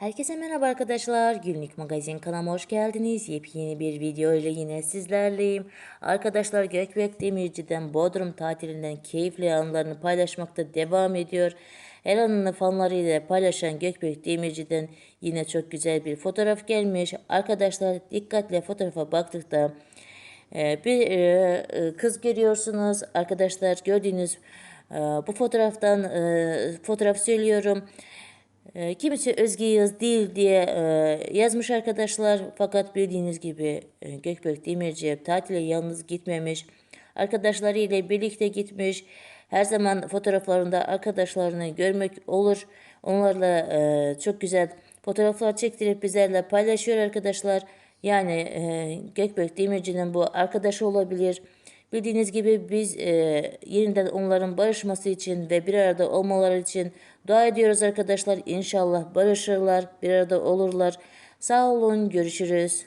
Herkese merhaba arkadaşlar. Günlük Magazin kanalıma hoş geldiniz. Yepyeni bir video ile yine sizlerleyim. Arkadaşlar Gökbek Demirci'den Bodrum tatilinden keyifli anlarını paylaşmakta devam ediyor. Her anını fanlarıyla paylaşan Gökbek Demirci'den yine çok güzel bir fotoğraf gelmiş. Arkadaşlar dikkatle fotoğrafa baktıkta e, bir e, e, kız görüyorsunuz. Arkadaşlar gördüğünüz bu fotoğraftan fotoğraf söylüyorum. E, kimisi Özge Yağız değil diye e, yazmış arkadaşlar. Fakat bildiğiniz gibi e, Gökbek Demirci tatile yalnız gitmemiş. Arkadaşlarıyla birlikte gitmiş. Her zaman fotoğraflarında arkadaşlarını görmek olur. Onlarla e, çok güzel fotoğraflar çektirip bizlerle paylaşıyor arkadaşlar. Yani e, Gökbek Demirci'nin bu arkadaşı olabilir. Bildiğiniz gibi biz e, yeniden onların barışması için ve bir arada olmaları için dua ediyoruz arkadaşlar. İnşallah barışırlar, bir arada olurlar. Sağ olun, görüşürüz.